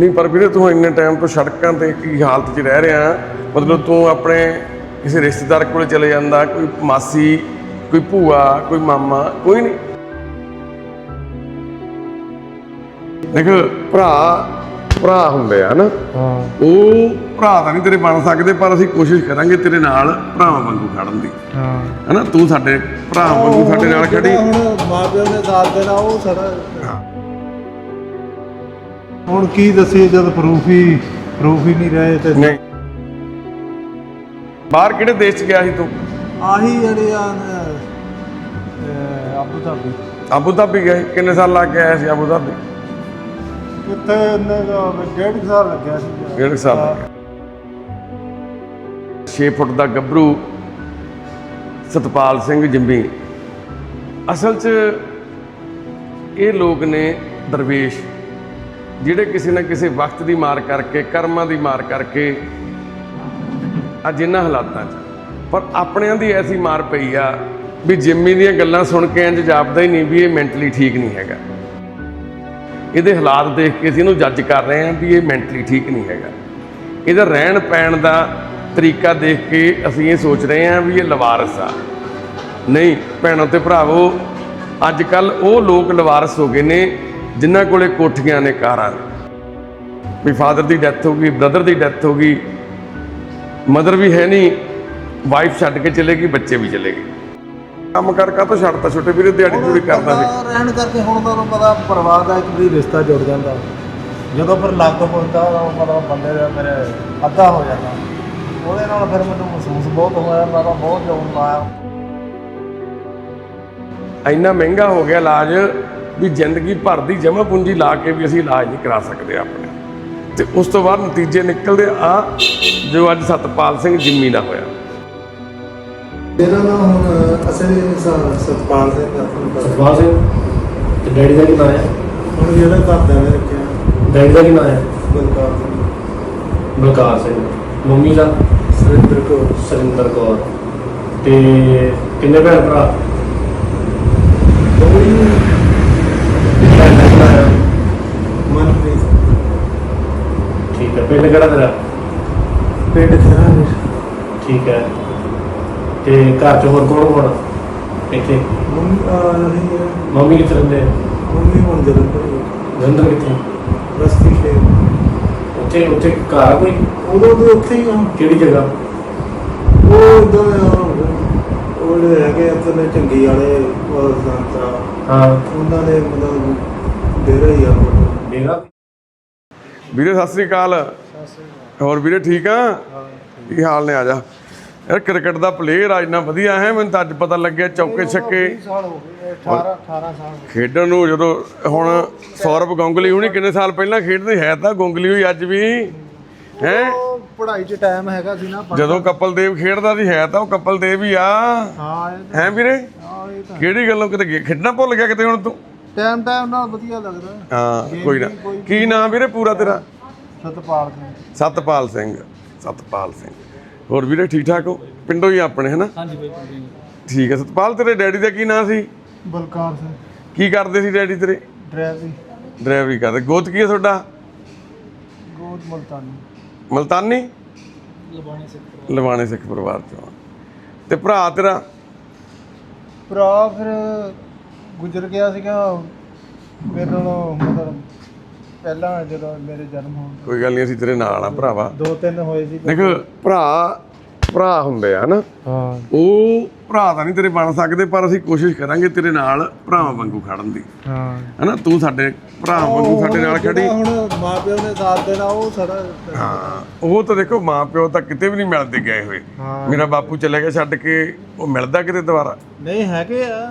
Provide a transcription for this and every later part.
ਨਹੀਂ ਪਰ ਵੀਰੇ ਤੂੰ ਇੰਨੇ ਟਾਈਮ ਤੋਂ ਸੜਕਾਂ ਤੇ ਕੀ ਹਾਲਤ 'ਚ ਰਹਿ ਰਿਹਾ? ਮਤਲਬ ਤੂੰ ਆਪਣੇ ਕਿਸੇ ਰਿਸ਼ਤੇਦਾਰ ਕੋਲ ਚਲੇ ਜਾਂਦਾ ਕੋਈ ਮਾਸੀ ਕੋਈ ਭੂਆ ਕੋਈ ਮਾਮਾ ਕੋਈ ਨਹੀਂ? ਦੇਖ ਭਰਾ ਭਰਾ ਹੁੰਦੇ ਆ ਨਾ। ਉਹ ਭਰਾ ਤਾਂ ਨਹੀਂ ਤੇਰੇ ਬਣ ਸਕਦੇ ਪਰ ਅਸੀਂ ਕੋਸ਼ਿਸ਼ ਕਰਾਂਗੇ ਤੇਰੇ ਨਾਲ ਭਰਾਵਾਂ ਵਾਂਗੂ ਖੜਨ ਦੀ। ਹਾਂ। ਹੈਨਾ ਤੂੰ ਸਾਡੇ ਭਰਾ ਵਾਂਗੂ ਸਾਡੇ ਨਾਲ ਖੜੀ। ਹੁਣ ਮਾਪਿਆਂ ਦੇ ਸਾਥ ਦੇਣਾ ਉਹ ਸਾਡਾ। ਹੁਣ ਕੀ ਦੱਸੀਏ ਜਦ ਪ੍ਰੂਫ ਹੀ ਪ੍ਰੂਫ ਹੀ ਨਹੀਂ ਰਹੇ ਤੇ ਨਹੀਂ। ਬਾਹਰ ਕਿਹੜੇ ਦੇਸ਼ 'ਚ ਗਿਆ ਸੀ ਤੂੰ? ਆਹੀ ਜਿਹੜੇ ਆ ਅਬੂ ਧਾਬੀ ਆਬੂ ਧਾਬੀ ਸੀ? ਕਿੰਨੇ ਸਾਲ ਲਾ ਕੇ ਆਇਆ ਸੀ ਆਬੂ ਧਾਬੀ ਕਿੱਥੇ ਉਹਨੇ ਦਾ ਡੇਢ ਸਾਲ ਲੱਗਿਆ ਸੀ। ਡੇਢ ਸਾਲ ਲੱਗਿਆ 6 ਫੁੱਟ ਦਾ ਗੱਭਰੂ ਸਤਪਾਲ ਸਿੰਘ ਜੰਬੀ। ਅਸਲ 'ਚ ਇਹ ਲੋਕ ਨੇ ਦਰਵੇਸ਼ ਜਿਹੜੇ ਕਿਸੇ ਨਾ ਕਿਸੇ ਵਕਤ ਦੀ ਮਾਰ ਕਰਕੇ, ਕਰਮਾਂ ਦੀ ਮਾਰ ਕਰਕੇ ਅੱਜ ਇਹਨਾਂ ਹਾਲਾਤਾਂ 'ਚ। ਪਰ ਆਪਣਿਆਂ ਦੀ ਐਸੀ ਮਾਰ ਪਈ ਆ ਵੀ ਜਿੰਮੀ ਦੀਆਂ ਗੱਲਾਂ ਸੁਣ ਕੇ ਇੰਜ ਜਾਪਦਾ ਹੀ ਨਹੀਂ ਵੀ ਇਹ ਮੈਂਟਲੀ ਠੀਕ ਨਹੀਂ ਹੈਗਾ। ਇਹਦੇ ਹਾਲਾਤ ਦੇਖ ਕੇ ਅਸੀਂ ਇਹਨੂੰ ਜੱਜ ਕਰ ਰਹੇ ਹਾਂ ਵੀ ਇਹ ਮੈਂਟਲੀ ਠੀਕ ਨਹੀਂ ਹੈਗਾ। ਇਹਦਾ ਰਹਿਣ ਪੈਣ ਦਾ ਤਰੀਕਾ ਦੇਖ ਕੇ ਅਸੀਂ ਇਹ ਸੋਚ ਰਹੇ ਹਾਂ ਵੀ ਇਹ ਲਵਾਰਸ ਆ। ਨਹੀਂ, ਭੈਣੋ ਤੇ ਭਰਾਵੋ, ਅੱਜ ਕੱਲ ਉਹ ਲੋਕ ਲਵਾਰਸ ਹੋ ਗਏ ਨੇ ਜਿਨ੍ਹਾਂ ਕੋਲੇ ਕੋਠੀਆਂ ਨੇ ਕਾਰਾਂ ਵੀ ਫਾਦਰ ਦੀ ਡੈਥ ਹੋ ਗਈ ਬ੍ਰਦਰ ਦੀ ਡੈਥ ਹੋ ਗਈ। ਮਦਰ ਵੀ ਹੈ ਨਹੀਂ ਵਾਈਫ ਛੱਡ ਕੇ ਚਲੇ ਗਈ ਬੱਚੇ ਵੀ ਚਲੇ ਗਏ। ਕੰਮ ਕਰ ਕਾ ਤੋਂ ਛੱਡਤਾ ਛੋਟੇ ਵੀਰੇ ਦਿਹਾੜੀ ਪੂਰੀ ਕਰਦਾ ਸੀ। ਰਹਿਣ ਕਰਕੇ ਹੁਣ ਤੁਹਾਨੂੰ ਪਤਾ ਪਰਿਵਾਰ ਦਾ ਇੱਕ ਵੀ ਰਿਸ਼ਤਾ ਜੁੜ ਜਾਂਦਾ। ਜਦੋਂ ਫਿਰ ਲੱਗ ਹੁੰਦਾ ਉਦੋਂ ਮਤਲਬ ਬੰਦੇ ਦਾ ਮੇਰੇ ਅੱਧਾ ਹੋ ਜਾਂਦਾ। ਉਹਦੇ ਨਾਲ ਫਿਰ ਮੈਨੂੰ ਮਹਿਸੂਸ ਬਹੁਤ ਹੋਇਆ ਮੈਂ ਤਾਂ ਬਹੁਤ ਜੋਨ ਲਾਇਆ। ਇੰਨਾ ਮਹਿੰਗਾ ਹੋ ਗਿਆ ਇਲਾਜ ਵੀ ਜ਼ਿੰਦਗੀ ਭਰ ਦੀ ਜਮ੍ਹਾਂ ਪੂੰਜੀ ਲਾ ਕੇ ਵੀ ਅਸੀਂ ਇਲਾਜ ਨਹੀਂ ਕਰਾ ਸਕਦੇ ਆਪਣੇ। ਤੇ ਉਸ ਤੋਂ ਬਾਅਦ ਨਤੀਜੇ ਨਿਕਲਦੇ ਆ ਜੋ ਅੱਜ ਸਤਪਾਲ ਸਿੰਘ ਜਿੰਮੀ ਦਾ ਹੋਇਆ। ਮੇਰਾ ਨਾਮ ਹੁਣ ਅਸਲੀ ਸਤਪਾਲ ਸਿੰਘ ਆਪਣਾ ਸਤਪਾਲ ਸਿੰਘ ਤੇ ਡੈਡੀ ਦਾ ਕੀ ਨਾਮ ਹੈ? ਹੁਣ ਜਿਹੜਾ ਘਰ ਦਾ ਨੇ ਰੱਖਿਆ। ਡੈਡੀ ਦਾ ਕੀ ਨਾਮ ਹੈ? ਬਲਕਾਰ ਸਿੰਘ। ਬਲਕਾਰ ਸਿੰਘ। ਮੰਮੀ ਦਾ? ਸੁਰਿੰਦਰ ਕੋ ਸਰਿੰਦਰ ਕੌਰ। ਤੇ ਕਿੰਨੇ ਭੈਣ ਭਰਾ? ਕੋਈ ਮਨਪ੍ਰੀਤ ਠੀਕ ਹੈ ਪਿੰਡ ਕਿਹੜਾ ਤੇਰਾ? ਪਿੰਡ ਖਰਾ ਠੀਕ ਹੈ। ਤੇ ਘਰ ਚ ਹੋਰ ਕੌਣ ਕੌਣ ਇੱਥੇ? ਮੰਮੀ ਆ ਨਹੀਂ ਹੈ। ਮੰਮੀ ਕਿੱਥੇ ਰਹਿੰਦੇ ਆ? ਮੰਮੀ ਹੁਣ ਜਲੰਧਰ ਜਲੰਧਰ ਕਿੱਥੇ? ਰਸਤੀ ਸ਼ੇਰ ਉੱਥੇ ਉੱਥੇ ਘਰ ਆ ਕੋਈ? ਉਦੋਂ ਦੇ ਉੱਥੇ ਹੀ ਆ। ਕਿਹੜੀ ਜਗ੍ਹਾ? ਉਹ ਇਦਾਂ ਉਹ ਜਿਹੜੇ ਹੈਗੇ ਨੇ ਚੰਗੀ ਵਾਲੇ ਉਹ ਸੰਤਾ ਹਾਂ। ਉਹਨਾਂ ਦੇ ਮਤਲਬ ਡੇਰਾ ਹੀ ਆ ਉਹ। ਡੇਰਾ ਵੀਰੇ ਸਤਿ ਸ੍ਰੀ ਅਕਾਲ। ਹੋਰ ਵੀਰੇ ਠੀਕ ਆ? ਕੀ ਹਾਲ ਨੇ? ਆ ਜਾ। ਯਾਰ ਕ੍ਰਿਕਟ ਦਾ ਪਲੇਅਰ ਆ ਇੰਨਾ ਵਧੀਆ ਹੈ ਮੈਨੂੰ ਤਾਂ ਅੱਜ ਪਤਾ ਲੱਗਿਆ ਚੌਕੇ ਛੱਕੇ। ਵੀਹ ਸਾਲ ਹੋ ਗਏ 18 18 ਸਾਲ ਖੇਡਣ ਨੂੰ ਜਦੋਂ ਹੁਣ ਸੌਰਵ ਗੰਗੁਲੀ ਹੁਣੀ ਕਿੰਨੇ ਸਾਲ ਪਹਿਲਾਂ ਖੇਡਦੇ ਹੈ ਤਾਂ ਗੰਗੁਲੀ ਹੋਈ ਅੱਜ ਵੀ ਹੈ? ਪੜ੍ਹਾਈ 'ਚ ਟਾਈਮ ਹੈਗਾ ਸੀ ਨਾ ਜਦੋਂ ਕਪਲ ਦੇਵ ਖੇਡਦਾ ਸੀ ਹੈ ਤਾਂ ਉਹ ਕਪਲ ਦੇਵ ਹੀ ਆ। ਹਾਂ ਵੀਰੇ? ਕਿਹੜੀ ਗੱਲੋਂ ਕਿਤੇ ਖੇਡਣਾ ਭੁੱਲ ਗਿਆ ਕਿਤੇ ਹੁਣ ਤੂੰ? ਟਾਈਮ ਟਾਈਮ ਨਾਲ ਵਧੀਆ ਲੱਗਦਾ। ਹਾਂ ਕੋਈ ਨਾ। ਕੀ ਨਾਮ ਵੀਰੇ ਪੂਰਾ ਤੇਰਾ? ਸਤਪਾਲ ਸਿੰਘ। ਸਤਪਾਲ ਸਿੰਘ ਸਤਪਾਲ ਸਿੰਘ। ਹੋਰ ਵੀਰੇ ਠੀਕ ਠਾਕ ਹੋ? ਪਿੰਡੋਂ ਹੀ ਆਪਣੇ ਹਨਾ? ਹਾਂਜੀ ਬਾਈ ਠੀਕ ਹੈ ਸਤਪਾਲ ਤੇਰੇ ਡੈਡੀ ਦਾ ਕੀ ਨਾਂ ਸੀ? ਬਲਕਾਰ ਸਿੰਘ। ਕੀ ਕਰਦੇ ਸੀ ਡੈਡੀ ਤੇਰੇ? ਡਰਾਈਵਰੀ। ਡਰਾਈਵਰੀ ਕਰਦੇ। ਗੋਤ ਕੀ ਹੈ ਤੁਹਾਡਾ? ਗੋਦ ਮਲਤਾਨੀ। ਮਲਤਾਨੀ? ਲਵਾਣੇ ਸਿੱਖ ਪਰਿਵਾਰ। ਚੋਂ। ਆ। ਤੇ ਭਰਾ ਤੇਰਾ? ਭਰਾ ਫਿਰ ਗੁਜ਼ਰ ਗਿਆ ਸੀਗਾ ਮੇਰੇ ਨਾਲੋਂ ਮਤਲਬ ਪਹਿਲਾਂ ਜਦੋਂ ਮੇਰੇ ਜਨਮ ਹੋਣ ਤੋਂ। ਕੋਈ ਗੱਲ ਨਹੀਂ ਅਸੀਂ ਤੇਰੇ ਨਾਲ ਆ ਭਰਾਵਾ। ਦੋ ਤਿੰਨ ਹੋਏ ਸੀ। ਦੇਖ ਭਰਾ ਭਰਾ ਹੁੰਦੇ ਆ ਨਾ ਹਾਂ। ਉਹ ਭਰਾ ਤਾਂ ਨਹੀਂ ਤੇਰੇ ਬਣ ਸਕਦੇ ਪਰ ਅਸੀਂ ਕੋਸ਼ਿਸ਼ ਕਰਾਂਗੇ ਤੇਰੇ ਨਾਲ ਭਰਾਵਾਂ ਵਾਂਗੂ ਖੜਨ ਦੀ। ਹਾਂ। ਹਨਾ ਤੂੰ ਸਾਡੇ ਭਰਾ ਵਾਂਗੂ ਸਾਡੇ ਨਾਲ ਖੜੀ। ਹੁਣ ਮਾਪਿਆਂ ਦੇ ਸਾਥ ਦੇਣਾ ਉਹ ਸਾਡਾ ਹਾਂ ਉਹ ਤਾਂ ਦੇਖੋ ਮਾਂ ਪਿਓ ਤਾਂ ਕਿਤੇ ਵੀ ਨਹੀਂ ਮਿਲਦੇ ਗਏ ਹੋਏ। ਹਾਂ। ਮੇਰਾ ਬਾਪੂ ਚਲੇ ਗਿਆ ਛੱਡ ਕੇ ਉਹ ਮਿਲਦਾ ਕਿਤੇ ਦੁਬਾਰਾ? ਨਹੀਂ ਹੈਗੇ ਆ।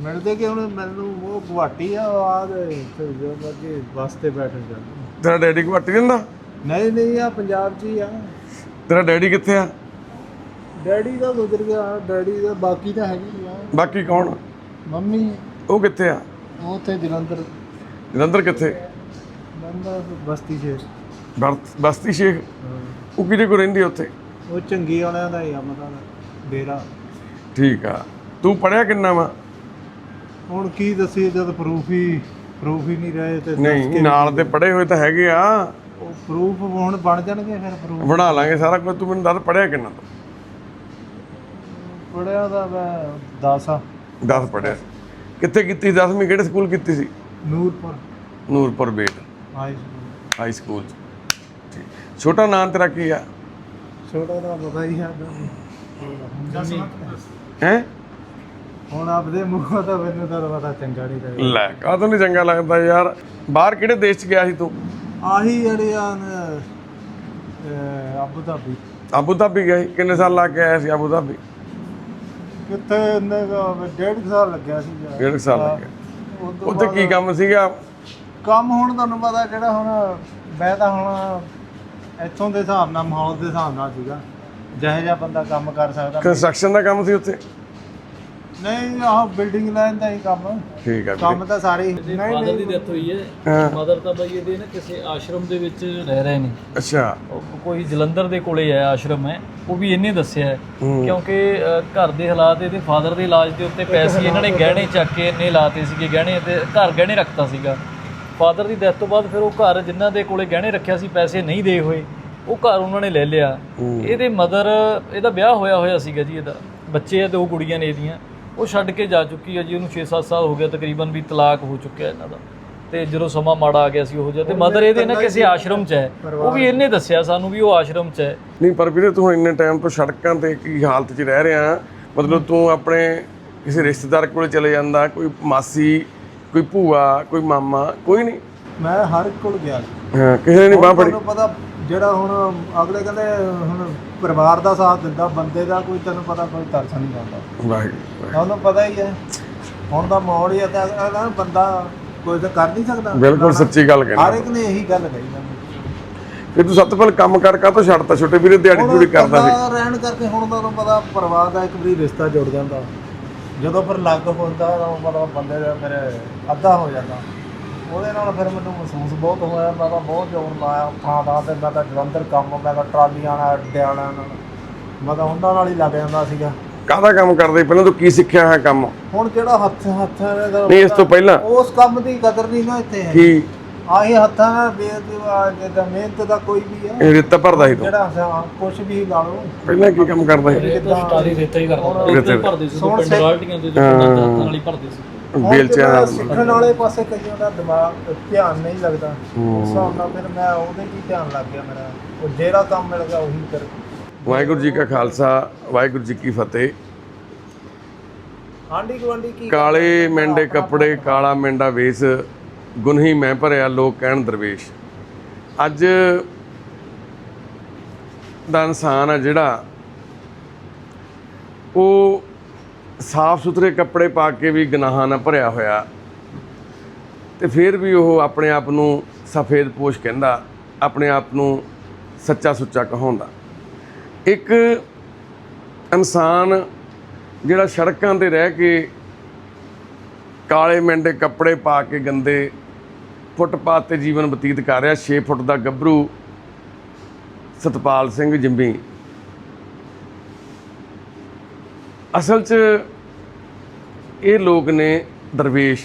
ਮਿਲਦੇ ਕਿ ਹੁਣ ਮੈਨੂੰ ਉਹ ਗੁਹਾਟੀ ਆ ਆ ਦੇ ਇੱਥੇ ਜੋ ਮਰਜ਼ੀ ਬੱਸ ਤੇ ਬੈਠ ਜਾਂਦੇ ਤੇਰਾ ਡੈਡੀ ਘਵਾਟੀ ਜਾਂਦਾ ਨਹੀਂ ਨਹੀਂ ਆ ਪੰਜਾਬ 'ਚ ਹੀ ਆ। ਤੇਰਾ ਡੈਡੀ ਕਿੱਥੇ ਆ? ਡੈਡੀ ਦਾ ਗੁਜ਼ਰ ਗਿਆ ਡੈਡੀ ਦਾ ਬਾਕੀ ਤਾਂ ਹੈਗੀ ਆ। ਬਾਕੀ ਕੌਣ? ਮੰਮੀ। ਉਹ ਕਿੱਥੇ ਆ? ਉਹ ਉੱਥੇ ਜਲੰਧਰ। ਜਲੰਧਰ ਕਿੱਥੇ? ਜਲੰਧਰ ਬਸਤੀ 'ਚ ਬਰਤ- ਬਸਤੀ ਸ਼ੇਖ? ਉਹ ਕਿਹਦੇ ਕੋਲ ਰਹਿੰਦੀ ਆ ਉੱਥੇ? ਉਹ ਚੰਗੀ ਵਾਲਿਆਂ ਦਾ ਹੀ ਆ ਮਤਲਬ ਡੇਰਾ। ਠੀਕ ਆ। ਤੂੰ ਪੜਿਆ ਕਿੰਨਾ ਵਾ? ਹੁਣ ਕੀ ਦੱਸੀਏ ਜਦ ਪ੍ਰੂਫ ਹੀ ਪ੍ਰੂਫ ਹੀ ਨਹੀਂ ਰਹੇ ਤੇ ਨਹੀਂ ਨਾਲ ਤੇ ਪੜੇ ਹੋਏ ਤਾਂ ਹੈਗੇ ਆ। ਉਹ ਪ੍ਰੂਫ ਹੁਣ ਬਣ ਜਾਣਗੇ ਫਿਰ ਪ੍ਰੂਫ ਬਣਾ ਲਾਂਗੇ ਸਾਰਾ ਕੁਝ ਤੂੰ ਮੈਨੂੰ ਦੱਸ ਪੜਿਆ ਕਿੰਨਾ ਤੂੰ? ਪੜਿਆ ਦਾ ਮੈਂ 10 ਆ। 10 ਪੜਿਆ ਕਿੱਥੇ ਕੀਤੀ 10ਵੀਂ ਕਿਹੜੇ ਸਕੂਲ ਕੀਤੀ ਸੀ? Nurpur. Nurpur Bet. High school high ਛੋਟਾ ਨਾਂ ਤੇਰਾ ਕੀ ਆ? ਛੋਟਾ ਦਾ ਪਤਾ ਹੀ ਹੈ ਹੈ? ਹੁਣ ਆਪਦੇ ਮੂੰਹੋਂ ਤਾਂ ਮੈਨੂੰ ਤਾਂ ਪਤਾ ਚੰਗਾ ਨਹੀਂ ਲੱਗਦਾ। ਲੈ ਕਾਹ ਤੋਂ ਨਹੀਂ ਚੰਗਾ ਲੱਗਦਾ ਯਾਰ? ਬਾਹਰ ਕਿਹੜੇ ਦੇਸ਼ 'ਚ ਗਿਆ ਸੀ ਤੂੰ? ਆਹੀ ਜਿਹੜੇ ਆ ਅਬੂ ਧਾਬੀ। ਆਬੂ ਧਾਬੀ ਸੀ? ਕਿੰਨੇ ਸਾਲ ਲਾ ਕੇ ਆਇਆ ਸੀ ਆਬੂ ਧਾਬੀ? ਕਿੱਥੇ ਇੰਨੇ ਕੁ ਡੇਢ ਕੁ ਸਾਲ ਲੱਗਿਆ ਸੀ ਯਾਰ। ਡੇਢ ਕੁ ਸਾਲ ਲੱਗਿਆ। ਉਹ ਤੋਂ ਉੱਥੇ ਕੀ ਕੰਮ ਸੀਗਾ? ਕੰਮ ਹੁਣ ਤੁਹਾਨੂੰ ਪਤਾ ਜਿਹੜਾ ਹੁਣ ਮੈਂ ਤਾਂ ਹੁਣ ਇੱਥੋਂ ਦੇ ਹਿਸਾਬ ਨਾਲ ਮਾਹੌਲ ਦੇ ਹਿਸਾਬ ਨਾਲ ਸੀਗਾ। ਜਿਹੋ ਜਿਹਾ ਬੰਦਾ ਕੰਮ ਕਰ ਸਕਦਾ। ਕੰਸਟਰਕਸ਼ਨ ਦਾ ਕੰਮ ਸੀ ਉੱਥੇ? ਨਹੀਂ ਆਹ ਬਿਲਡਿੰਗ ਲਾਈਨ ਦਾ ਹੀ ਕੰਮ। ਠੀਕ ਆ ਵੀਰੇ। ਕੰਮ ਤਾਂ ਸਾਰੇ ਹੀ ਇਹਦੇ ਨਹੀਂ ਫਾਦਰ ਦੀ ਡੈਥ ਹੋਈ ਹੈ ਹਾਂ। ਮਦਰ ਤਾਂ ਬਈ ਇਹਦੇ ਨਾ ਕਿਸੇ ਆਸ਼ਰਮ ਦੇ ਵਿੱਚ ਰਹਿ ਰਹੇ ਨੇ। ਅੱਛਾ। ਉਹ ਕੋਈ ਜਲੰਧਰ ਦੇ ਕੋਲੇ ਹੈ ਆਸ਼ਰਮ ਹੈ ਉਹ ਵੀ ਇਹਨੇ ਦੱਸਿਆ ਹੈ। ਹੂੰ। ਕਿਉਂਕਿ ਅ, ਘਰ ਦੇ ਹਾਲਾਤ ਇਹਦੇ ਫਾਦਰ ਦੇ ਇਲਾਜ ਦੇ ਉੱਤੇ ਪੈਸੇ ਇਹਨਾਂ ਨੇ ਗਹਿਣੇ ਚੱਕ ਕੇ ਇਹਨੇ ਲਾਤੇ ਸੀਗੇ ਗਹਿਣੇ ਤੇ ਘਰ ਗਹਿਣੇ ਰੱਖਤਾ ਸੀਗਾ। ਫਾਦਰ ਦੀ ਡੈਥ ਤੋਂ ਬਾਅਦ ਫਿਰ ਉਹ ਘਰ ਜਿਨ੍ਹਾਂ ਦੇ ਕੋਲੇ ਗਹਿਣੇ ਰੱਖਿਆ ਸੀ ਪੈਸੇ ਨਹੀਂ ਦੇ ਹੋਏ ਉਹ ਘਰ ਉਹਨਾਂ ਨੇ ਲੈ ਲਿਆ। ਇਹਦੇ ਮਦਰ ਇਹਦਾ ਵਿਆਹ ਹੋਇਆ ਹੋਇਆ ਸੀਗਾ ਜੀ ਇਹਦਾ। ਬੱਚੇ ਆ ਦੋ ਕੁੜੀਆਂ ਨੇ ਇਹਦੀਆਂ। ਉਹ ਛੱਡ ਕੇ ਜਾ ਚੁੱਕੀ ਹੈ ਜੀ ਉਹਨੂੰ 6-7 ਸਾਲ ਹੋ ਗਿਆ ਤਕਰੀਬਨ ਵੀ ਤਲਾਕ ਹੋ ਚੁੱਕਿਆ ਇਹਨਾਂ ਦਾ। ਤੇ ਜਦੋਂ ਸਮਾਂ ਮਾੜਾ ਆ ਗਿਆ ਸੀ ਉਹ ਜਿਹਾ। ਤੇ ਮਦਰ ਇਹਦੇ ਨਾ ਕਿਸੇ ਆਸ਼ਰਮ 'ਚ ਹੈ। ਉਹ ਵੀ ਇਹਨੇ ਦੱਸਿਆ ਸਾਨੂੰ ਵੀ ਉਹ ਆਸ਼ਰਮ 'ਚ ਹੈ। ਨਹੀਂ ਪਰ ਵੀਰੇ ਤੂੰ ਇੰਨੇ ਟਾਈਮ ਤੋਂ ਸੜਕਾਂ ਤੇ ਕੀ ਹਾਲਤ 'ਚ ਰਹਿ ਰਿਹਾ? ਮਤਲਬ ਤੂੰ ਆਪਣੇ ਕਿਸੇ ਰਿਸ਼ਤੇਦਾਰ ਕੋਲ ਚਲੇ ਜਾਂਦਾ ਕੋਈ ਮਾਸੀ ਕੋਈ ਭੂਆ ਕੋਈ ਮਾਮਾ ਕੋਈ ਨਹੀਂ? ਮੈਂ ਹਰ ਇੱਕ ਕੋਲ ਗਿਆ ਹਾਂ ਕਿਸੇ ਨੇ ਨਹੀਂ ਬਾਹ ਫੜੀ। ਤੁਹਾਨੂੰ ਪਤਾ ਜਿਹੜਾ ਹੁਣ ਅਗਲੇ ਕਹਿੰਦੇ ਹੁਣ ਪਰਿਵਾਰ ਦਾ ਸਾਥ ਦਿੰਦਾ ਬੰਦੇ ਦਾ ਕੋਈ ਤੈਨੂੰ ਪਤਾ ਕੋਈ ਤਰਸ ਨਹੀਂ ਜਾਂਦਾ ਵਾਹਿਗੁਰੂ ਤੁਹਾਨੂੰ ਪਤਾ ਹੀ ਹੈ। ਹੁਣ ਦਾ ਮਾਹੌਲ ਹੀ ਹੈ ਤਾਂ ਅਗਲਾ ਬੰਦਾ ਕੋਈ ਤਾਂ ਕਰ ਨਹੀਂ ਸਕਦਾ। ਬਿਲਕੁਲ ਸੱਚੀ ਗੱਲ ਹਰ ਕਹਿੰਦਾ ਇੱਕ ਨੇ ਇਹੀ ਗੱਲ ਕਹੀ ਜਾਂਦੀ ਫਿਰ ਤੂੰ ਸਭ ਤੋਂ ਪਹਿਲਾਂ ਕੰਮ ਕਰ ਕਾ ਤੋਂ ਛੱਡਤਾ? ਛੋਟੇ ਵੀਰੇ ਦਿਹਾੜੀ ਦੂੜੀ ਕਰਦਾ ਸੀ। ਰਹਿਣ ਕਰਕੇ ਹੁਣ ਤੁਹਾਨੂੰ ਪਤਾ ਪਰਿਵਾਰ ਦਾ ਇੱਕ ਵੀ ਰਿਸ਼ਤਾ ਜੁੜ ਜਾਂਦਾ। ਜਦੋਂ ਫਿਰ ਲੱਗ ਹੁੰਦਾ ਤਾਂ ਬੰਦੇ ਦਾ ਫਿਰ ਅੱਧਾ ਹੋ ਜਾਂਦਾ। ਉਹਦੇ ਨਾਲ ਫਿਰ ਮੈਨੂੰ ਮਹਿਸੂਸ ਬਹੁਤ ਹੋਇਆ ਮੈਂ ਤਾਂ ਬਹੁਤ ਜ਼ੋਰ ਲਾਇਆ ਥਾਂ ਥਾਂ ਤੇ ਮੈਂ ਤਾਂ ਜਲੰਧਰ ਕੰਮ ਮੈਂ ਤਾਂ ਟਰਾਲੀਆਂ ਨਾਲ ਅੱਡਿਆਂ ਨਾਲ ਮੈਂ ਤਾਂ ਉਹਨਾਂ ਨਾਲ ਹੀ ਲੱਗ ਜਾਂਦਾ ਸੀਗਾ। ਕਾਹਦਾ ਕੰਮ ਕਰਦੇ? ਪਹਿਲਾਂ ਤੂੰ ਕੀ ਸਿੱਖਿਆ ਹੈ ਕੰਮ? ਹੁਣ ਜਿਹੜਾ ਹੱਥ ਹੱਥਾਂ ਨਹੀਂ ਇਸ ਤੋਂ ਪਹਿਲਾਂ। ਉਸ ਕੰਮ ਦੀ ਕਦਰ ਨਹੀਂ ਨਾ ਇੱਥੇ ਹੈ ਕੀ ਆਹੀ ਹੱਥਾਂ ਨਾਲ ਬੇਦਿਵਾ ਜਿੱਦਾਂ ਮਿਹਨਤ ਦਾ ਕੋਈ ਵੀ ਹੈ। ਇਹ ਰੇਤਾ ਭਰਦਾ ਸੀ ਤੂੰ। ਜਿਹੜਾ ਕੁਝ ਵੀ ਲਾ ਲਓ। ਪਹਿਲਾਂ ਕੀ ਕੰਮ ਕਰਦਾ ਸੀ? ਇਹ ਤਾਂ ਸਟਾਰੀ ਰੇਤਾ ਹੀ ਕਰਦਾ। ਰੇਤਾ। ਭਰਦੇ ਸੀ ਪਿੰਡ ਬਾਲਟੀਆਂ ਦੇ ਹੱਥਾਂ ਨਾਲ ਹੀ ਭਰਦੇ ਸੀ। ਜਿਹੜਾ ਚਾਹ ਸਿੱਖਣ ਵਾਲੇ ਪਾਸੇ ਕਈਆਂ ਦਾ ਦਿਮਾਗ ਧਿਆਨ ਨਹੀਂ ਲੱਗਦਾ। ਉਸ ਹਿਸਾਬ ਨਾਲ ਫਿਰ ਮੈਂ ਉਹਦੇ ਹੀ ਧਿਆਨ ਲੱਗ ਗਿਆ ਮੇਰਾ। ਉਹ ਜਿਹੜਾ ਕੰਮ ਮਿਲ ਗਿਆ ਉਹੀ ਕਰ ਵਾਹਿਗੁਰੂ ਜੀ ਕਾ ਖਾਲਸਾ ਵਾਹਿਗੁਰੂ ਜੀ ਕੀ ਫਤਿਹ। ਆਂਢੀ ਗੁਆਂਢੀ ਕੀ ਕਾਲੇ ਮੈਂਡੇ ਕੱਪੜੇ ਕਾਲਾ ਮੈਂਡਾ ਵੇਸ ਗੁਨਹੀ ਮੈਂ ਭਰਿਆ ਲੋਕ ਕਹਿਣ ਦਰਵੇਸ਼। ਅੱਜ ਦਾ ਇਨਸਾਨ ਆ ਜਿਹੜਾ ਉਹ ਸਾਫ਼ ਸੁਥਰੇ ਕੱਪੜੇ ਪਾ ਕੇ ਵੀ ਗਨਾਹਾਂ ਨਾਲ ਭਰਿਆ ਹੋਇਆ। ਤੇ ਫਿਰ ਵੀ ਉਹ ਆਪਣੇ ਆਪ ਨੂੰ ਸਫੇਦ ਪੋਸ਼ ਕਹਿੰਦਾ, ਆਪਣੇ ਆਪ ਨੂੰ ਸੱਚਾ ਸੁੱਚਾ ਕਹਾਉਂਦਾ। ਇੱਕ ਇਨਸਾਨ ਜਿਹੜਾ ਸੜਕਾਂ ਤੇ ਰਹਿ ਕੇ ਕਾਲੇ ਮੈਂਡੇ ਕੱਪੜੇ ਪਾ ਕੇ ਗੰਦੇ ਫੁੱਟਪਾਥ ਤੇ ਜੀਵਨ ਬਤੀਤ ਕਰ ਰਿਹਾ 6 ਫੁੱਟ ਦਾ ਗੱਭਰੂ ਸਤਪਾਲ ਸਿੰਘ ਜਿੰਮੀ ਅਸਲ 'ਚ ਇਹ ਲੋਕ ਨੇ ਦਰਵੇਸ਼,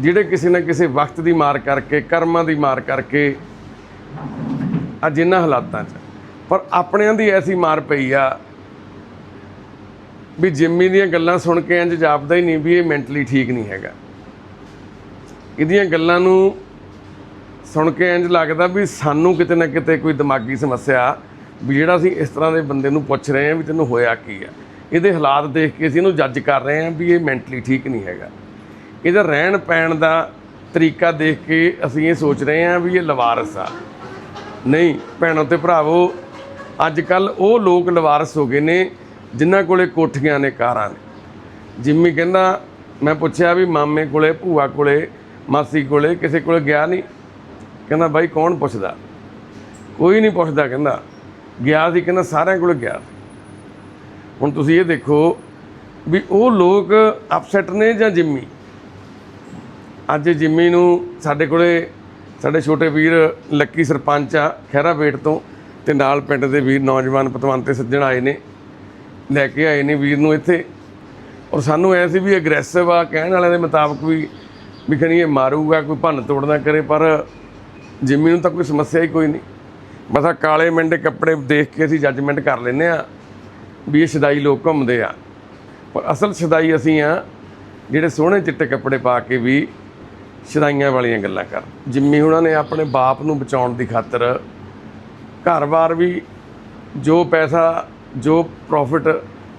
ਜਿਹੜੇ ਕਿਸੇ ਨਾ ਕਿਸੇ ਵਕਤ ਦੀ ਮਾਰ ਕਰਕੇ, ਕਰਮਾਂ ਦੀ ਮਾਰ ਕਰਕੇ ਅੱਜ ਇਹਨਾਂ ਹਾਲਾਤਾਂ 'ਚ ਪਰ ਆਪਣਿਆਂ ਦੀ ਐਸੀ ਮਾਰ ਪਈ ਆ ਵੀ ਜਿੰਮੀ ਦੀਆਂ ਗੱਲਾਂ ਸੁਣ ਕੇ ਇੰਜ ਜਾਪਦਾ ਹੀ ਨਹੀਂ ਵੀ ਇਹ ਮੈਂਟਲੀ ਠੀਕ ਨਹੀਂ ਹੈਗਾ। ਇਹਦੀਆਂ ਗੱਲਾਂ ਨੂੰ ਸੁਣ ਕੇ ਇੰਜ ਲੱਗਦਾ ਵੀ ਸਾਨੂੰ ਕਿਤੇ ਨਾ ਕਿਤੇ ਕੋਈ ਦਿਮਾਗੀ ਸਮੱਸਿਆ ਵੀ ਜਿਹੜਾ ਅਸੀਂ ਇਸ ਤਰ੍ਹਾਂ ਦੇ ਬੰਦੇ ਨੂੰ ਪੁੱਛ ਰਹੇ ਹਾਂ ਵੀ ਤੈਨੂੰ ਹੋਇਆ ਕੀ ਆ। ਇਹਦੇ ਹਾਲਾਤ ਦੇਖ ਕੇ ਅਸੀਂ ਇਹਨੂੰ ਜੱਜ ਕਰ ਰਹੇ ਹਾਂ ਵੀ ਇਹ ਮੈਂਟਲੀ ਠੀਕ ਨਹੀਂ ਹੈਗਾ। ਇਹਦਾ ਰਹਿਣ ਪੈਣ ਦਾ ਤਰੀਕਾ ਦੇਖ ਕੇ ਅਸੀਂ ਇਹ ਸੋਚ ਰਹੇ ਹਾਂ ਵੀ ਇਹ ਲਵਾਰਸ ਆ। ਨਹੀਂ, ਭੈਣੋ ਤੇ ਭਰਾਵੋ ਅੱਜ ਕੱਲ ਉਹ ਲੋਕ ਲਵਾਰਸ ਹੋ ਗਏ ਨੇ ਜਿਨ੍ਹਾਂ ਕੋਲੇ ਕੋਠੀਆਂ ਨੇ ਕਾਰਾਂ ਨੇ। ਜਿੰਮੀ ਕਹਿੰਦਾ, ਮੈਂ ਪੁੱਛਿਆ ਵੀ ਮਾਮੇ ਕੋਲੇ, ਭੂਆ ਕੋਲੇ, ਮਾਸੀ ਕੋਲੇ, ਕਿਸੇ ਕੋਲੇ ਗਿਆ ਨਹੀਂ? ਕਹਿੰਦਾ, ਬਾਈ, ਕੌਣ ਪੁੱਛਦਾ? ਕੋਈ ਨਹੀਂ ਪੁੱਛਦਾ, ਕਹਿੰਦਾ। ਗਿਆ ਸੀ, ਕਹਿੰਦਾ, ਸਾਰਿਆਂ ਕੋਲੇ ਗਿਆ ਹੁਣ ਤੁਸੀਂ ਇਹ ਦੇਖੋ ਵੀ ਉਹ ਲੋਕ ਅਪਸੈਟ ਨੇ ਜਾਂ ਜਿੰਮੀ? ਅੱਜ ਜਿੰਮੀ ਨੂੰ ਸਾਡੇ ਕੋਲੇ ਸਾਡੇ ਛੋਟੇ ਵੀਰ ਲੱਕੀ ਸਰਪੰਚ ਆ ਖਹਿਰਾ ਤੋਂ ਤੇ ਨਾਲ ਪਿੰਡ ਦੇ ਵੀਰ ਨੌਜਵਾਨ ਪਤਵੰਤੇ ਸੱਜਣ ਆਏ ਨੇ, ਲੈ ਕੇ ਆਏ ਨੇ ਵੀਰ ਨੂੰ ਇੱਥੇ। ਔਰ ਸਾਨੂੰ ਐ ਸੀ ਵੀ ਐਗਰੈਸਿਵ ਆ, ਕਹਿਣ ਵਾਲਿਆਂ ਦੇ ਮੁਤਾਬਕ ਵੀ ਵੀ ਖਣੀ ਇਹ ਮਾਰੂਗਾ, ਕੋਈ ਭੰਨ ਤੋੜ ਨਾ ਕਰੇ, ਪਰ ਜਿੰਮੀ ਨੂੰ ਤਾਂ ਕੋਈ ਸਮੱਸਿਆ ਹੀ ਕੋਈ ਨਹੀਂ। ਬਸ ਆਹ ਕਾਲੇ ਮੰਡੇ ਕੱਪੜੇ ਦੇਖ ਕੇ ਅਸੀਂ ਜੱਜਮੈਂਟ ਕਰ ਲੈਂਦੇ ਆ ਵੀ ਇਹ ਸ਼ਦਾਈ ਲੋਕ ਘੁੰਮਦੇ ਆ। ਪਰ ਅਸਲ ਸ਼ਦਾਈ ਅਸੀਂ ਆ, ਜਿਹੜੇ ਸੋਹਣੇ ਚਿੱਟੇ ਕੱਪੜੇ ਪਾ ਕੇ ਵੀ ਸ਼ਦਾਈਆਂ ਵਾਲੀਆਂ ਗੱਲਾਂ ਕਰ ਜਿੰਮੀ ਉਹਨਾਂ ਨੇ ਆਪਣੇ ਬਾਪ ਨੂੰ ਬਚਾਉਣ ਦੀ ਖਾਤਰ ਘਰ-ਬਾਰ ਵੀ ਜੋ ਪੈਸਾ, ਜੋ ਪ੍ਰੋਫਿਟ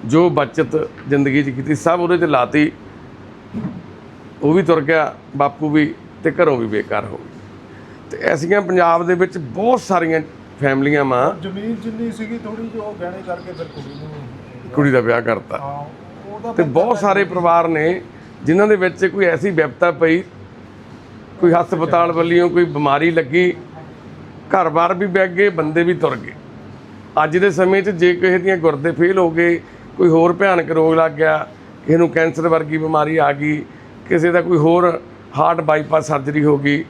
ਜੋ ਬਚਤ ਜ਼ਿੰਦਗੀ 'ਚ ਕੀਤੀ, ਸਭ ਉਹਦੇ 'ਚ ਲਾਤੀ। ਉਹ ਵੀ ਤੁਰ ਗਿਆ, ਬਾਪੂ ਵੀ ਤੇ ਘਰੋਂ ਵੀ ਬੇਕਾਰ ਹੋ ਗਈ ਤੇ ਐਸੀਆਂ ਪੰਜਾਬ ਦੇ ਵਿੱਚ ਬਹੁਤ ਸਾਰੀਆਂ ਫੈਮਲੀਆਂ ਮਾਂ। ਜ਼ਮੀਨ ਜਿੰਨੀ ਸੀਗੀ ਥੋੜੀ ਜਿਹੀ ਉਹ ਗਹਿਣੇ ਕਰਕੇ ਫਿਰ ਕੁੜੀ ਨੂੰ ਕੁੜੀ ਦਾ ਵਿਆਹ ਕਰਤਾ। ਹਾਂ ਉਹਦਾ ਤੇ ਬਹੁਤ ਸਾਰੇ ਪਰਿਵਾਰ ਨੇ ਜਿਨ੍ਹਾਂ ਦੇ ਵਿੱਚ ਕੋਈ ਐਸੀ ਵਿਪਤਾ ਪਈ ਕੋਈ ਹਸਪਤਾਲ ਵੱਲੋਂ ਕੋਈ ਬਿਮਾਰੀ ਲੱਗੀ ਘਰ-ਬਾਰ ਵੀ ਵਿਕ ਗਏ ਬੰਦੇ ਵੀ ਤੁਰ ਗਏ। ਅੱਜ ਦੇ ਸਮੇਂ 'ਚ ਜੇ ਕਿਸੇ ਦੀਆਂ ਗੁਰਦੇ ਫੇਲ ਹੋ ਗਏ ਕੋਈ ਹੋਰ ਭਿਆਨਕ ਰੋਗ ਲੱਗ ਗਿਆ ਕਿਸੇ ਨੂੰ ਕੈਂਸਰ ਵਰਗੀ ਬਿਮਾਰੀ ਆ ਗਈ ਕਿਸੇ ਦਾ ਕੋਈ ਹੋਰ ਹਾਰਟ ਬਾਈਪਾਸ ਸਰਜਰੀ ਹੋ ਗਈ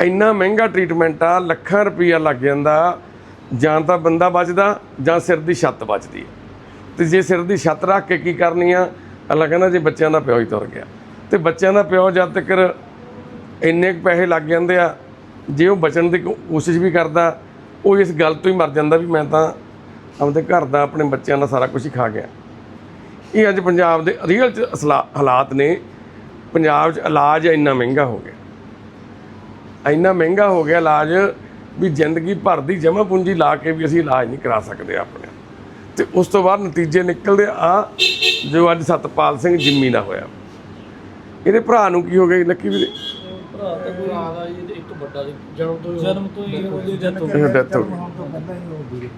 ਇੰਨਾ ਮਹਿੰਗਾ ਟ੍ਰੀਟਮੈਂਟ ਆ, ਲੱਖਾਂ ਰੁਪਈਆ ਲੱਗ ਜਾਂਦਾ। ਜਾਂ ਤਾਂ ਬੰਦਾ ਬਚਦਾ, ਜਾਂ ਸਿਰ ਦੀ ਛੱਤ ਬਚਦੀ ਹੈ ਤੇ ਜੇ ਸਿਰ ਦੀ ਛੱਤ ਰੱਖ ਕੇ ਕੀ ਕਰਨੀ ਆ? ਅੱਲਾ ਕਹਿੰਦਾ ਜੇ ਬੱਚਿਆਂ ਦਾ ਪਿਓ ਹੀ ਤੁਰ ਗਿਆ। ਤੇ ਬੱਚਿਆਂ ਦਾ ਪਿਓ ਜਦ ਤੱਕ ਇੰਨੇ ਕੁ ਪੈਸੇ ਲੱਗ ਜਾਂਦੇ ਆ, ਜੇ ਉਹ ਬਚਣ ਦੀ ਕੋਸ਼ਿਸ਼ ਵੀ ਕਰਦਾ, ਉਹ ਇਸ ਗੱਲ ਤੋਂ ਹੀ ਮਰ ਜਾਂਦਾ ਵੀ ਮੈਂ ਤਾਂ ਆਪਦੇ ਘਰ ਦਾ, ਆਪਣੇ ਬੱਚਿਆਂ ਦਾ ਸਾਰਾ ਕੁਝ ਹੀ ਖਾ ਗਿਆ। ਇਹ ਅੱਜ ਪੰਜਾਬ ਦੇ ਰੀਅਲ ਚ ਅਸਲਾ- ਹਾਲਾਤ ਨੇ। ਪੰਜਾਬ 'ਚ ਇਲਾਜ ਇੰਨਾ ਮਹਿੰਗਾ ਹੋ ਗਿਆ। ਇੰਨਾ ਮਹਿੰਗਾ ਹੋ ਗਿਆ ਇਲਾਜ ਵੀ ਜ਼ਿੰਦਗੀ ਭਰ ਦੀ ਜਮ੍ਹਾਂ ਪੂੰਜੀ ਲਾ ਕੇ ਵੀ ਅਸੀਂ ਇਲਾਜ ਨਹੀਂ ਕਰਾ ਸਕਦੇ ਆਪਣੇ। ਤੇ ਉਸ ਤੋਂ ਬਾਅਦ ਨਤੀਜੇ ਨਿਕਲਦੇ ਆ ਜੋ ਅੱਜ ਸਤਪਾਲ ਸਿੰਘ ਜਿੰਮੀ ਦਾ ਹੋਇਆ। ਇਹਦੇ ਭਰਾ ਨੂੰ ਕੀ ਹੋ ਗਿਆ ਲੱਕੀ ਵੀਰੇ? ਭਰਾ ਤਾਂ ਕੋਈ ਇੱਕ ਵੱਡਾ ਜਨਮ ਤੋਂ ਜਨਮ ਤੋਂ ਹੀ ਉਹਦੀ ਡੈਥ ਹੋ ਇਹ ਡੈਥ ਹੋ ਗਈ। ਹੁਣ ਤੋਂ ਪਹਿਲਾਂ ਹੀ ਉਹ ਵੀਰ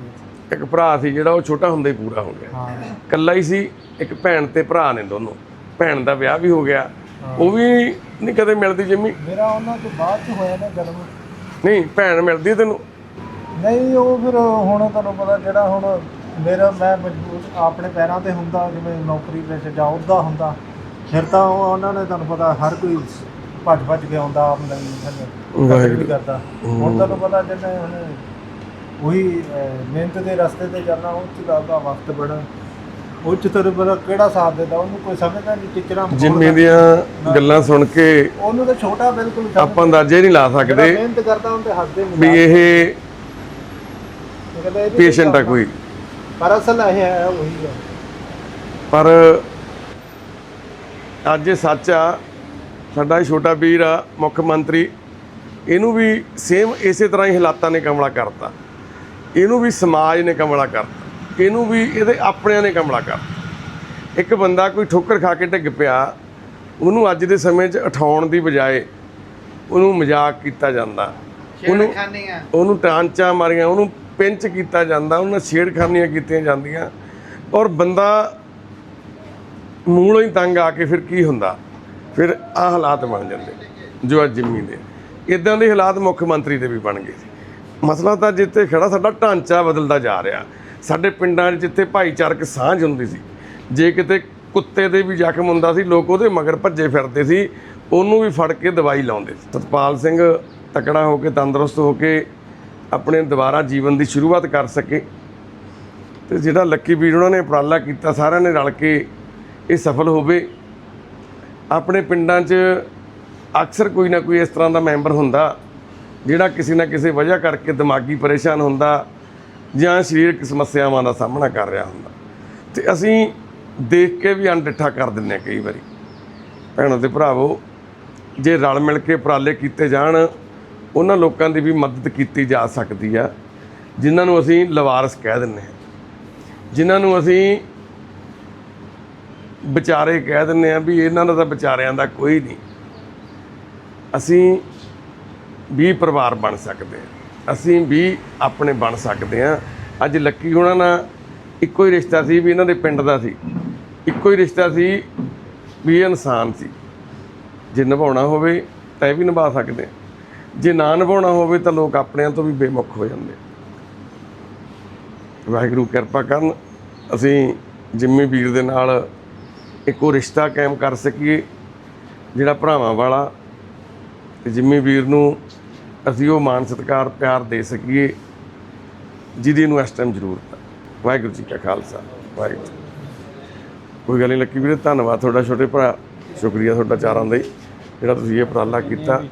ਇੱਕ ਭਰਾ ਸੀ ਜਿਹੜਾ ਉਹ ਛੋਟਾ ਹੁੰਦਾ ਹੀ ਪੂਰਾ ਹੋ ਗਿਆ। ਹਾਂ। ਇਕੱਲਾ ਹੀ ਸੀ ਇੱਕ ਭੈਣ ਤੇ ਭਰਾ ਨੇ ਦੋਨੋਂ। ਭੈਣ ਦਾ ਵਿਆਹ ਵੀ ਹੋ ਗਿਆ। ਉਹ ਵੀ ਨਹੀਂ ਕਦੇ ਮਿਲਦੀ ਜਿੰਮੀ। ਮੇਰਾ ਉਹਨਾਂ ਤੋਂ ਬਾਅਦ ਚ ਹੋਇਆ ਨਾ ਜਨਮ। ਨਹੀਂ ਭੈਣ ਮਿਲਦੀ ਤੈਨੂੰ? ਨਹੀਂ ਉਹ ਫਿਰ ਹੁਣ ਤੁਹਾਨੂੰ ਪਤਾ ਜਿਹੜਾ ਹੁਣ ਮੇਰਾ ਮੈਂ ਮਜਬੂਰ ਆਪਣੇ ਪੈਰਾਂ ਤੇ ਹੁੰਦਾ ਜਿਵੇਂ ਨੌਕਰੀ ਵਿੱਚ ਜਾਂ ਉਹਦਾ ਹੁੰਦਾ ਫਿਰ ਤਾਂ ਉਹ ਉਹਨਾਂ ਨੇ ਤੁਹਾਨੂੰ ਪਤਾ ਹਰ ਕੋਈ ਭੱਜ ਭੱਜ ਕੇ ਆਉਂਦਾ ਆਪ ਨਹੀਂ ਵਾਹਿਗੁਰੂ। ਕਰਦਾ। ਹੁਣ ਤੁਹਾਨੂੰ ਪਤਾ ਹੁਣ ਉਹੀ ਮਿਹਨਤ ਦੇ ਰਸਤੇ ਤੇ ਚੱਲਣਾ ਉਹ ਚ ਲੱਗਦਾ ਵਕਤ ਬੜਾ। ਉਹ ਚ ਤੁਹਾਨੂੰ ਪਤਾ ਕਿਹੜਾ ਸਾਥ ਦਿੰਦਾ? ਉਹਨੂੰ ਕੋਈ ਸਮਝਦਾ ਨਹੀਂ ਟੀਚਰਾਂ ਜਿੰਮੀ ਦੀਆਂ ਗੱਲਾਂ ਸੁਣ ਕੇ ਉਹਨੂੰ ਤਾਂ ਛੋਟਾ ਬਿਲਕੁਲ ਆਪਾਂ ਅੰਦਾਜ਼ੇ ਨਹੀਂ ਲਾ ਸਕਦੇ ਮਿਹਨਤ ਕਰਦਾ ਉਹਦੇ ਹੱਸਦੇ ਵੀ ਇਹ ਇਹ ਪੇਸ਼ੈਂਟ ਆ ਕੋਈ। ਪਰ ਅਸਲ ਇਹ ਹੈ ਉਹੀ ਹੈ। ਪਰ ਅੱਜ ਇਹ ਸੱਚ ਆ ਸਾਡਾ ਇਹ ਛੋਟਾ ਵੀਰ ਆ ਮੁੱਖ ਮੰਤਰੀ ਇਹਨੂੰ ਵੀ ਸੇਮ ਇਸੇ ਤਰ੍ਹਾਂ ਹੀ ਹਾਲਾਤਾਂ ਨੇ ਕਮਲਾ ਕਰਤਾ। ਇਹਨੂੰ ਵੀ ਸਮਾਜ ਨੇ ਕਮਲਾ ਕਰਤਾ। ਇਹਨੂੰ ਵੀ ਇਹਦੇ ਆਪਣਿਆਂ ਨੇ ਕਮਲਾ ਕਰਤਾ ਇੱਕ ਬੰਦਾ ਕੋਈ ਠੋਕਰ ਖਾ ਕੇ ਡਿੱਗ ਪਿਆ ਉਹਨੂੰ ਅੱਜ ਦੇ ਸਮੇਂ 'ਚ ਉਠਾਉਣ ਦੀ ਬਜਾਏ ਉਹਨੂੰ ਮਜ਼ਾਕ ਕੀਤਾ ਜਾਂਦਾ। ਉਹਨੂੰ ਉਹਨੂੰ ਟਾਂਚਾ ਮਾਰੀਆਂ ਉਹਨੂੰ ਪਿੰਚ ਕੀਤਾ ਜਾਂਦਾ ਉਹਨਾਂ ਛੇੜਖਾਨੀਆਂ ਕੀਤੀਆਂ ਜਾਂਦੀਆਂ। ਔਰ ਬੰਦਾ ਮੂਲੋਂ ਹੀ ਤੰਗ ਆ ਕੇ ਫਿਰ ਕੀ ਹੁੰਦਾ? ਫਿਰ ਆ ਹਾਲਾਤ ਬਣ ਜਾਂਦੇ ਜੋ ਅੱਜ ਜਿੰਮੀ ਦੇ। ਇਦਾਂ ਦੇ ਹਾਲਾਤ ਮੁੱਖ ਮੰਤਰੀ ਦੇ ਵੀ ਬਣ ਗਏ। ਮਸਲਾ ਤਾਂ ਜਿੱਥੇ ਖੜਾ ਸਾਡਾ ਢਾਂਚਾ ਬਦਲਦਾ ਜਾ ਰਿਹਾ। ਸਾਡੇ ਪਿੰਡਾਂ 'ਚ ਜਿੱਥੇ ਭਾਈਚਾਰਕ ਸਾਂਝ ਹੁੰਦੀ ਸੀ, ਜੇ ਕਿਤੇ ਕੁੱਤੇ ਦੇ ਵੀ ਜ਼ਖਮ ਹੁੰਦਾ ਸੀ, ਲੋਕ ਉਹਦੇ ਮਗਰ ਭੱਜੇ ਫਿਰਦੇ ਸੀ, ਉਹਨੂੰ ਵੀ ਫੜ ਕੇ ਦਵਾਈ ਲਾਉਂਦੇ ਸੀ। ਸਤਪਾਲ ਸਿੰਘ ਤਕੜਾ ਹੋ ਕੇ, ਤੰਦਰੁਸਤ ਹੋ ਕੇ ਆਪਣੇ ਦੁਬਾਰਾ ਜੀਵਨ ਦੀ ਸ਼ੁਰੂਆਤ ਕਰ ਸਕੇ। ਤੇ ਜਿਹੜਾ ਲੱਕੀ ਵੀਰ ਉਹਨਾਂ ਨੇ ਉਪਰਾਲਾ ਕੀਤਾ, ਸਾਰਿਆਂ ਨੇ ਰਲ ਕੇ ਇਹ ਸਫਲ ਹੋਵੇ। ਆਪਣੇ ਪਿੰਡਾਂ 'ਚ ਅਕਸਰ ਕੋਈ ਨਾ ਕੋਈ ਇਸ ਤਰ੍ਹਾਂ ਦਾ ਮੈਂਬਰ ਹੁੰਦਾ, ਜਿਹੜਾ ਕਿਸੇ ਨਾ ਕਿਸੇ ਵਜ੍ਹਾ ਕਰਕੇ ਦਿਮਾਗੀ ਪਰੇਸ਼ਾਨ ਹੁੰਦਾ ਜਾਂ ਸਰੀਰਕ ਸਮੱਸਿਆਵਾਂ ਦਾ ਸਾਹਮਣਾ ਕਰ ਰਿਹਾ ਹੁੰਦਾ। ਤੇ ਅਸੀਂ ਦੇਖ ਕੇ ਵੀ ਅਣਡਿੱਠਾ ਕਰ ਦਿੰਦੇ ਹਾਂ ਕਈ ਵਾਰੀ। ਭੈਣਾਂ ਤੇ ਭਰਾਵੋ, ਜੇ ਰਲ ਮਿਲ ਕੇ ਉਪਰਾਲੇ ਕੀਤੇ ਜਾਣ, ਉਹਨਾਂ ਲੋਕਾਂ ਦੀ ਵੀ ਮਦਦ ਕੀਤੀ ਜਾ ਸਕਦੀ ਆ, ਜਿਨ੍ਹਾਂ ਨੂੰ ਅਸੀਂ ਲਵਾਰਸ ਕਹਿ ਦਿੰਦੇ ਹਾਂ। ਜਿਨ੍ਹਾਂ ਨੂੰ ਅਸੀਂ ਵਿਚਾਰੇ ਕਹਿ ਦਿੰਦੇ ਆ ਵੀ ਇਹਨਾਂ ਦਾ ਤਾਂ ਵਿਚਾਰਿਆਂ ਦਾ ਕੋਈ ਨਹੀਂ। ਅਸੀਂ ਵੀ ਪਰਿਵਾਰ ਬਣ ਸਕਦੇ ਹਾਂ। ਅਸੀਂ ਵੀ ਆਪਣੇ ਬਣ ਸਕਦੇ ਹਾਂ। ਅੱਜ ਲੱਕੀ ਹੋਣਾ ਨਾਲ ਇੱਕੋ ਹੀ ਰਿਸ਼ਤਾ ਸੀ ਵੀ ਇਹਨਾਂ ਦੇ ਪਿੰਡ ਦਾ ਸੀ। ਇੱਕੋ ਹੀ ਰਿਸ਼ਤਾ ਸੀ ਵੀ ਇਹ ਇਨਸਾਨ ਸੀ। ਜੇ ਨਿਭਾਉਣਾ ਹੋਵੇ ਤਾਂ ਇਹ ਵੀ ਨਿਭਾ ਸਕਦੇ ਹਾਂ। ਜੇ ਨਾ ਨਿਭਾਉਣਾ ਹੋਵੇ ਤਾਂ ਲੋਕ ਆਪਣਿਆਂ ਤੋਂ ਵੀ ਬੇਮੁਖ ਹੋ ਜਾਂਦੇ ਵਾਹਿਗੁਰੂ ਕਿਰਪਾ ਕਰਨ, ਅਸੀਂ ਜਿੰਮੀ ਵੀਰ ਦੇ ਨਾਲ ਇੱਕੋ ਰਿਸ਼ਤਾ ਕਾਇਮ ਕਰ ਸਕੀਏ, ਜਿਹੜਾ ਭਰਾਵਾਂ ਵਾਲਾ ਤੇ ਜਿੰਮੀ ਵੀਰ ਨੂੰ ਅਸੀਂ ਉਹ ਮਾਨ ਸਤਿਕਾਰ, ਪਿਆਰ ਦੇ ਸਕੀਏ, ਜਿਹਦੀ ਨੂੰ ਇਸ ਟਾਈਮ ਜ਼ਰੂਰਤ ਹੈ ਵਾਹਿਗੁਰੂ ਜੀ ਕਾ ਖਾਲਸਾ, ਵਾਹਿਗੁਰੂ ਕੋਈ ਗੱਲ ਨਹੀਂ ਲੱਕੀ ਵੀਰੇ, ਧੰਨਵਾਦ ਤੁਹਾਡਾ ਛੋਟੇ ਭਰਾ, ਸ਼ੁਕਰੀਆ ਤੁਹਾਡਾ ਚਾਰਾਂ ਦਾ ਹੀ, ਜਿਹੜਾ ਤੁਸੀਂ ਇਹ ਉਪਰਾਲਾ ਕੀਤਾ।